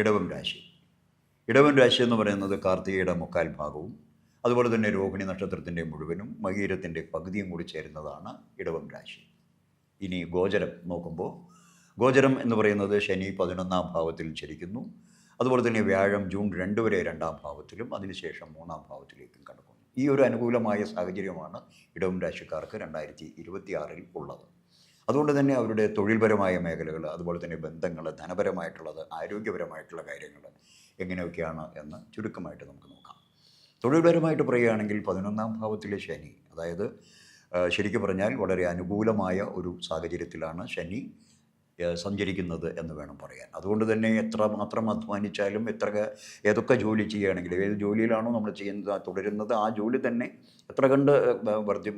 ഇടവം രാശി. ഇടവം രാശി എന്ന് പറയുന്നത് കാർത്തികയുടെ മുക്കാൽ ഭാഗവും അതുപോലെ തന്നെ രോഹിണി നക്ഷത്രത്തിന്റെ മുഴുവനും മകീരത്തിന്റെ പകുതിയും കൂടി ചേരുന്നതാണ് ഇടവം രാശി. ഇനി ഗോചരം നോക്കുമ്പോൾ ഗോചരം എന്ന് പറയുന്നത് ശനി പതിനൊന്നാം ഭാവത്തിൽ ചരിക്കുന്നു അതുപോലെ തന്നെ വ്യാഴം ജൂൺ രണ്ട് വരെ രണ്ടാം ഭാവത്തിലും അതിനുശേഷം മൂന്നാം ഭാവത്തിലേക്കും കടക്കുന്നു. ഈ ഒരു അനുകൂലമായ സാഹചര്യമാണ് ഇടവം രാശിക്കാർക്ക് രണ്ടായിരത്തി ഇരുപത്തിയാറിൽ ഉള്ളത്. അതുകൊണ്ട് തന്നെ അവരുടെ തൊഴിൽപരമായ മേഖലകൾ അതുപോലെ തന്നെ ബന്ധങ്ങൾ ധനപരമായിട്ടുള്ളത് ആരോഗ്യപരമായിട്ടുള്ള കാര്യങ്ങൾ എങ്ങനെയൊക്കെയാണ് എന്ന് ചുരുക്കമായിട്ട് നമുക്ക് നോക്കാം. തൊഴിൽപരമായിട്ട് പറയുകയാണെങ്കിൽ പതിനൊന്നാം ഭാവത്തിലെ ശനി അതായത് ശരിക്കും പറഞ്ഞാൽ വളരെ അനുകൂലമായ ഒരു സാഹചര്യത്തിലാണ് ശനി സഞ്ചരിക്കുന്നത് എന്ന് വേണം പറയാൻ. അതുകൊണ്ട് തന്നെ എത്ര മാത്രം അധ്വാനിച്ചാലും എത്ര ഏതൊക്കെ ജോലി ചെയ്യുകയാണെങ്കിലും ഏത് ജോലിയിലാണോ നമ്മൾ ചെയ്യുന്നത് തുടരുന്നത് ആ ജോലി തന്നെ എത്ര കണ്ട് വർദ്ധി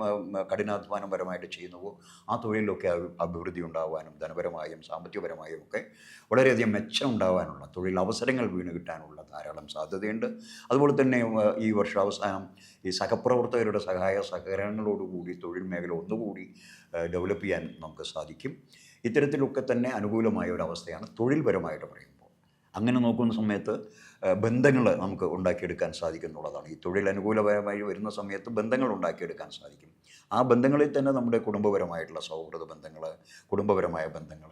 കഠിനാധ്വാനപരമായിട്ട് ചെയ്യുന്നുവോ ആ തൊഴിലിലൊക്കെ അഭി- അഭിവൃദ്ധി ഉണ്ടാവാനും ധനപരമായും സാമ്പത്തികപരമായും ഒക്കെ വളരെയധികം മെച്ചം ഉണ്ടാവാനുള്ള തൊഴിൽ അവസരങ്ങൾ വീണ് കിട്ടാനുള്ള ധാരാളം സാധ്യതയുണ്ട്. അതുപോലെ തന്നെ ഈ വർഷാവസാനം ഈ സഹപ്രവർത്തകരുടെ സഹായ സഹകരണങ്ങളോടുകൂടി തൊഴിൽ മേഖല ഒന്നുകൂടി ഡെവലപ്പ് ചെയ്യാൻ നമുക്ക് സാധിക്കും. ഇത്തരത്തിലൊക്കെ തന്നെ അനുകൂലമായ ഒരു അവസ്ഥയാണ് തൊഴിൽപരമായിട്ട് പറയുമ്പോൾ അങ്ങനെ നോക്കുന്ന സമയത്ത് ബന്ധങ്ങൾ നമുക്ക് ഉണ്ടാക്കിയെടുക്കാൻ സാധിക്കുന്നുള്ളതാണ് ഈ തൊഴിൽ അനുകൂലപരമായി വരുന്ന സമയത്ത് ബന്ധങ്ങൾ ഉണ്ടാക്കിയെടുക്കാൻ സാധിക്കും. ആ ബന്ധങ്ങളിൽ തന്നെ നമ്മുടെ കുടുംബപരമായിട്ടുള്ള സൗഹൃദ ബന്ധങ്ങൾ കുടുംബപരമായ ബന്ധങ്ങൾ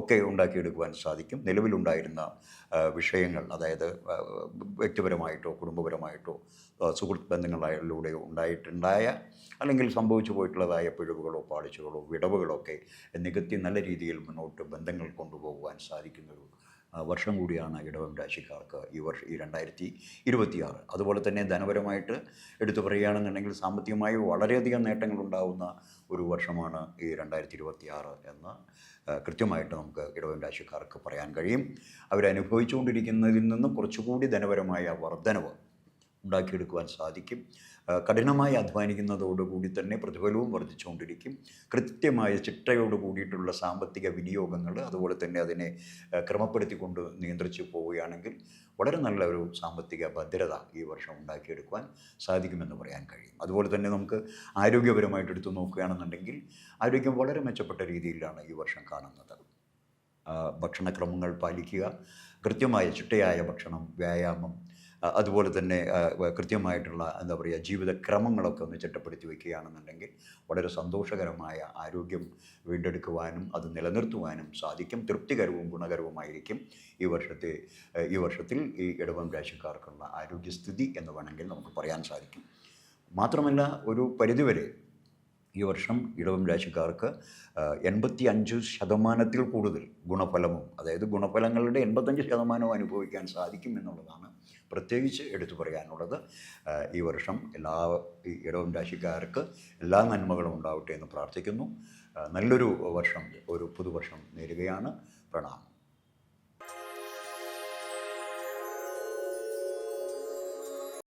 ഒക്കെ ഉണ്ടാക്കിയെടുക്കുവാൻ സാധിക്കും. നിലവിലുണ്ടായിരുന്ന വിഷയങ്ങൾ അതായത് വ്യക്തിപരമായിട്ടോ കുടുംബപരമായിട്ടോ സുഹൃത്ത് ബന്ധങ്ങളിലൂടെയോ ഉണ്ടായിട്ടുണ്ടായ അല്ലെങ്കിൽ സംഭവിച്ചു പോയിട്ടുള്ളതായ പിഴവുകളോ പാളിച്ചുകളോ വിടവുകളോ ഒക്കെ നികത്തി നല്ല രീതിയിൽ മുന്നോട്ട് ബന്ധങ്ങൾ കൊണ്ടുപോകുവാൻ സാധിക്കുന്നൊരു വർഷം കൂടിയാണ് ഇടവം രാശിക്കാർക്ക് ഈ വർഷം ഈ രണ്ടായിരത്തി ഇരുപത്തിയാറ്. അതുപോലെ തന്നെ ധനപരമായിട്ട് എടുത്തു പറയുകയാണെന്നുണ്ടെങ്കിൽ സാമ്പത്തികമായി വളരെയധികം നേട്ടങ്ങൾ ഉണ്ടാകുന്ന ഒരു വർഷമാണ് ഈ രണ്ടായിരത്തി ഇരുപത്തിയാറ് എന്ന് കൃത്യമായിട്ട് നമുക്ക് ഇടവം രാശിക്കാർക്ക് പറയാൻ കഴിയും. അവരനുഭവിച്ചുകൊണ്ടിരിക്കുന്നതിൽ നിന്നും കുറച്ചുകൂടി ധനപരമായ വർധനവ് ഉണ്ടാക്കിയെടുക്കുവാൻ സാധിക്കും. കഠിനമായി അധ്വാനിക്കുന്നതോടുകൂടി തന്നെ പ്രതിഫലവും വർദ്ധിച്ചുകൊണ്ടിരിക്കും. കൃത്യമായ ചിട്ടയോട് കൂടിയിട്ടുള്ള സാമ്പത്തിക വിനിയോഗങ്ങൾ അതുപോലെ തന്നെ അതിനെ ക്രമപ്പെടുത്തിക്കൊണ്ട് നിയന്ത്രിച്ചു പോവുകയാണെങ്കിൽ വളരെ നല്ല ഒരു സാമ്പത്തിക ഭദ്രത ഈ വർഷം ഉണ്ടാക്കിയെടുക്കുവാൻ സാധിക്കുമെന്ന് പറയാൻ കഴിയും. അതുപോലെ തന്നെ നമുക്ക് ആരോഗ്യപരമായിട്ട് എടുത്തു നോക്കുകയാണെന്നുണ്ടെങ്കിൽ ആരോഗ്യം വളരെ മെച്ചപ്പെട്ട രീതിയിലാണ് ഈ വർഷം കാണുന്നത്. ഭക്ഷണക്രമങ്ങൾ പാലിക്കുക കൃത്യമായ ചിട്ടയായ ഭക്ഷണം വ്യായാമം അതുപോലെ തന്നെ കൃത്യമായിട്ടുള്ള എന്താ പറയുക ജീവിതക്രമങ്ങളൊക്കെ ഒന്ന് ചിട്ടപ്പെടുത്തി വയ്ക്കുകയാണെന്നുണ്ടെങ്കിൽ വളരെ സന്തോഷകരമായ ആരോഗ്യം വീണ്ടെടുക്കുവാനും അത് നിലനിർത്തുവാനും സാധിക്കും. തൃപ്തികരവും ഗുണകരവുമായിരിക്കും ഈ വർഷത്തെ ഈ വർഷത്തിൽ ഈ ഇടവം രാശിക്കാർക്കുള്ള ആരോഗ്യസ്ഥിതി എന്ന് വേണമെങ്കിൽ നമുക്ക് പറയാൻ സാധിക്കും. മാത്രമല്ല ഒരു പരിധിവരെ ഈ വർഷം ഇടവം രാശിക്കാർക്ക് എൺപത്തി അഞ്ച് ശതമാനത്തിൽ കൂടുതൽ ഗുണഫലവും അതായത് ഗുണഫലങ്ങളുടെ എൺപത്തഞ്ച് ശതമാനവും അനുഭവിക്കാൻ സാധിക്കും എന്നുള്ളതാണ് പ്രത്യേകിച്ച് എടുത്തു പറയാനുള്ളത് ഈ വർഷം എല്ലാ ഇടവം രാശിക്കാർക്ക് എല്ലാ നന്മകളും ഉണ്ടാവട്ടെ എന്ന് പ്രാർത്ഥിക്കുന്നു. നല്ലൊരു വർഷം ഒരു പുതുവർഷം നേരുകയാണ്. പ്രണാമം.